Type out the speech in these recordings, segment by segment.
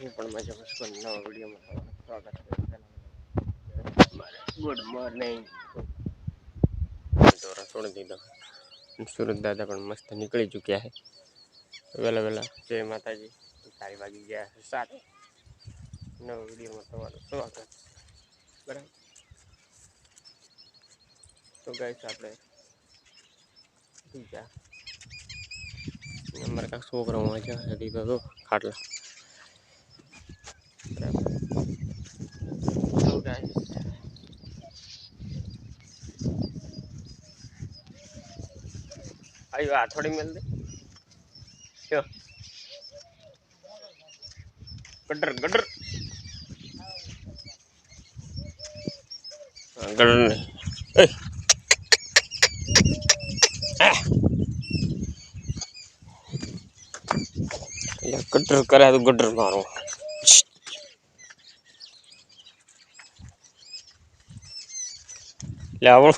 હું પણ મજામાં છું પણ નવા વિડીયોમાં તમારું સ્વાગત છે ગુડ મોર્નિંગ તો રસોડ દીધો સુરત દાદા પણ મસ્ત નીકળી ચૂક્યા છે વહેલા વહેલા જય માતાજી સારી વાગી ગયા છે સાત નવા વિડીયોમાં તમારું સ્વાગત બરાબર તો ગાઈસ આપણે બીજા અમારે કાંઈક છોકરા મજા હતી તો ખાટલા બરાબર તો ગાઈસ આયો આ થોડી મેલ દે. જો. ગડર ગડર. ગડર ને ગટર કરે તો ગટર મારો લે આવડો.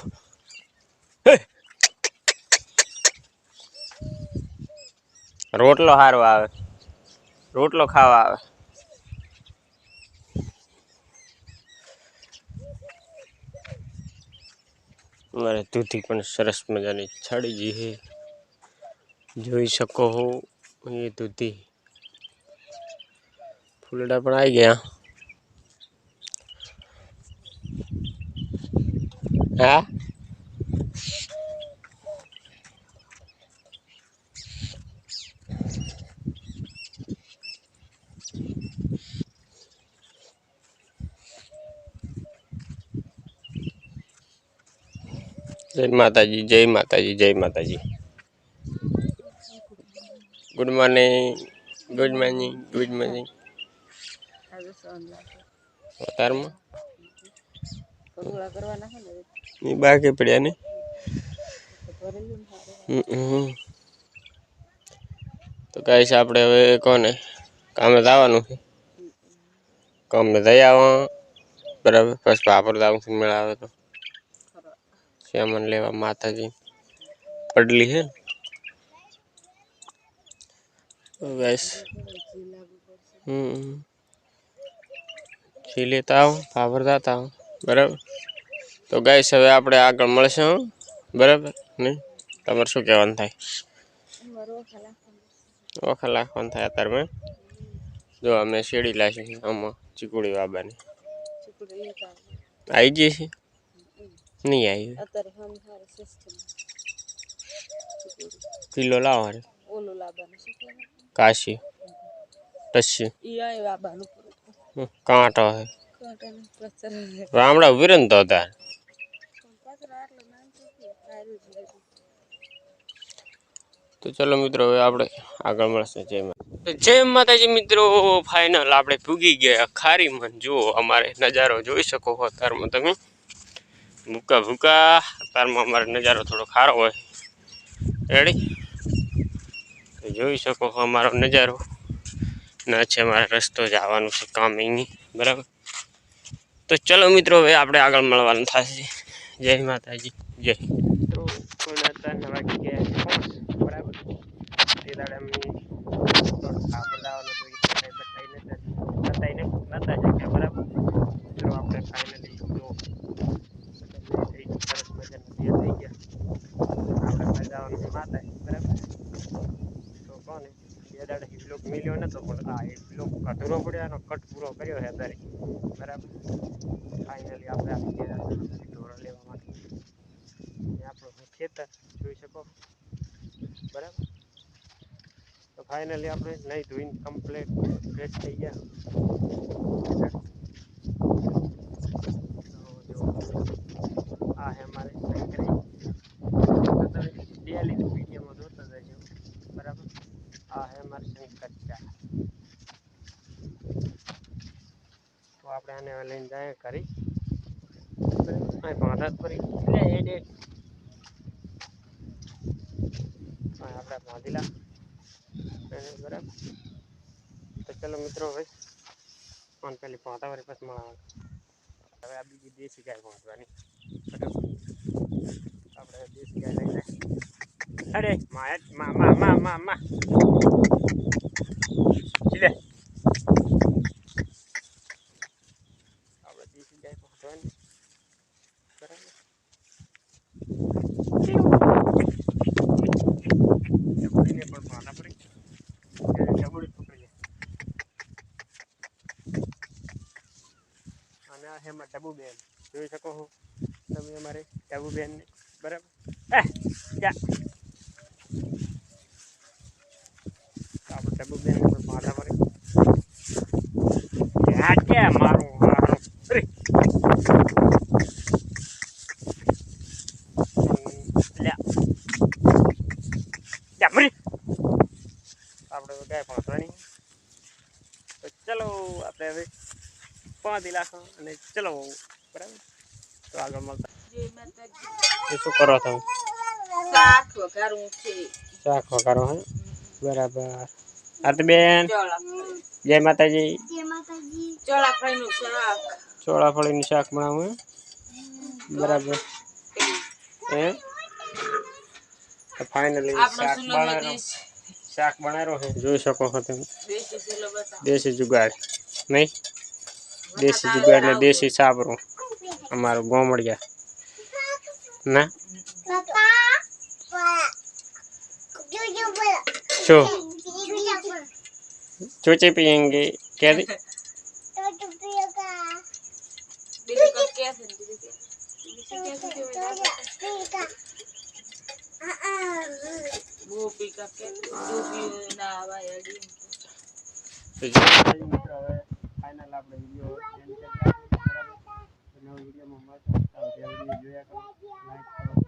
રોટલો સારો આવે. રોટલો ખાવા આવે. મારે દૂધી પણ સરસ મજાની છડી ગઈ છે. જોઈ શકો હો એ દૂધી ફૂલડા પણ આવી ગયા. હા? જય માતાજી જય માતાજી જય માતાજી. Good morning good morning good morning છે બાકી પડ્યા ને. તો કહીશ આપણે હવે કોને? કામે જવાનું છે. કામે જઈ આવા. બરાબર પછી પાપડ મેળા આવે તો. શ્યામન લેવા માતાજી પડલી છે બસ. હમ. જી લેતા આવો પાપડ દાતા આવો. બરાબર? તો ગાઈસ હવે આપણે આગળ મળશે હો. બરાબર? નહીં? તમારે શું કહેવાનું થાય? ઓખા લાખવાનું થાય અત્યારમાં જો અમે શેરડી લાવી આમાં ચીકુડી બાબાની. આવી. ગઈ છે? નહીં આવ્યું અત્યારે હમ હારે સિસ્ટમ કિલો લાવો હારે ઓલું લાવવાનું શું કાશી ટસ્સી ઈ આય લાવવાનું કાંટો હે રામડા ઊભી તો તાર તો ચલો મિત્રો હવે આપણે આગળ મળશે જય જય માતાજી મિત્રો ફાઇનલ આપણે પૂગી ગયા ખારી મન જુઓ અમારે નજારો જોઈ શકો અત્યારમાં તમે ભૂકા ભૂકા. કારમાં અમારે નજારો થોડો ખારો હોય. રેડી જોઈ શકો અમારો નજારો. ના છે અમારે રસ્તો જવાનું છે કામ અહીંની. બરાબર? તો ચલો મિત્રો, હવે આપણે આગળ મળવાનું થશે. જય માતાજી. જય મિત્રો અત્યારના વાગી ગયા છે પાંચ. બરાબર તે દાડે અમે થોડું ખાવા દાવાનું તો એ બતાવી બતાવી નતા બતાવી નતા શક્યા બરાબર ચલો આપણે ફાઇનલી જો થઈ ગઈ સરસ મજાનું બે થઈ ગયા આપણે જવાનું માતા બરાબર? તો કોને? બે દાડે બ્લોક મિલ્યો નતો, પણ આ એક બ્લોક અધૂરો પડ્યો એનો કટ પૂરો કર્યો છે અત્યારે. બરાબર? ફાઇનલી આપણે આવી ગયા ઢોરો લેવા માટે. એ આપણું ખેતર, જોઈ શકો? બરાબર? તો ફાઇનલી આપણે નહીં ધોઈને કમ્પ્લેટ ફ્રેશ થઈ ગયા. આ હે અમારે સાયકલ તો તમે ડેલી વિડીયોમાં જોતા જજો બરાબર આ હે અમારે શંકર ચા તો આપણે આને લઈને જાય કરી ભાંધા જ ફરી લે એ ડે અહીં આપણે એને બરાબર. તો ચલો મિત્રો હવે પણ પેલી ભાંધા વળી પછી મળવા હવે આ બીજી દેશી ગાય ભાંધવાની આપણે દેશી ગાય લઈને અરે! મા મા મા મા મા મા લે આ છે અમારા ટબુબેન જોઈ શકો છો તમે અમારે ટબુબેન બરાબર? જા. આપણે ટબુબેન પણ માથા પર કે મારું મારું. આપણે ગાય પહોંચવાની તો ચલો, આપણે હવે પાંચ લાખ અને ચલો બરાબર તો આગળ મળતા જય માતાજી એ શું કરો તમે શાક વઘારવું છે શાક વઘારો હે બરાબર આ તો બેન ચોળા જય માતાજી ચોળા ફળીનું શાક ચોળાફળીનું શાક બનાવું હે બરાબર હે તો ફાઇનલી આપણો શાક સુલભ બનાવ્યો દેશ શાક બનાવ્યો છે જોઈ શકો છો તમે દેશી સુલભ બતાવો દેશી જુગાડ નહીં દેશી જુગાડ ને દેશી સાબરું અમારું ગોમડિયા ના શું चूचे पियेंगे क्या दी બીજું કંઈક કહે છે ને બીજું કે બીજું કહે છે કે બધા ગોપી કા કે ગોપી ના આવાય અડી तो આપણે વિડિયો નવો વિડિયો માં મળતા વિડિયો જોયા કરો. લાઈક કરો.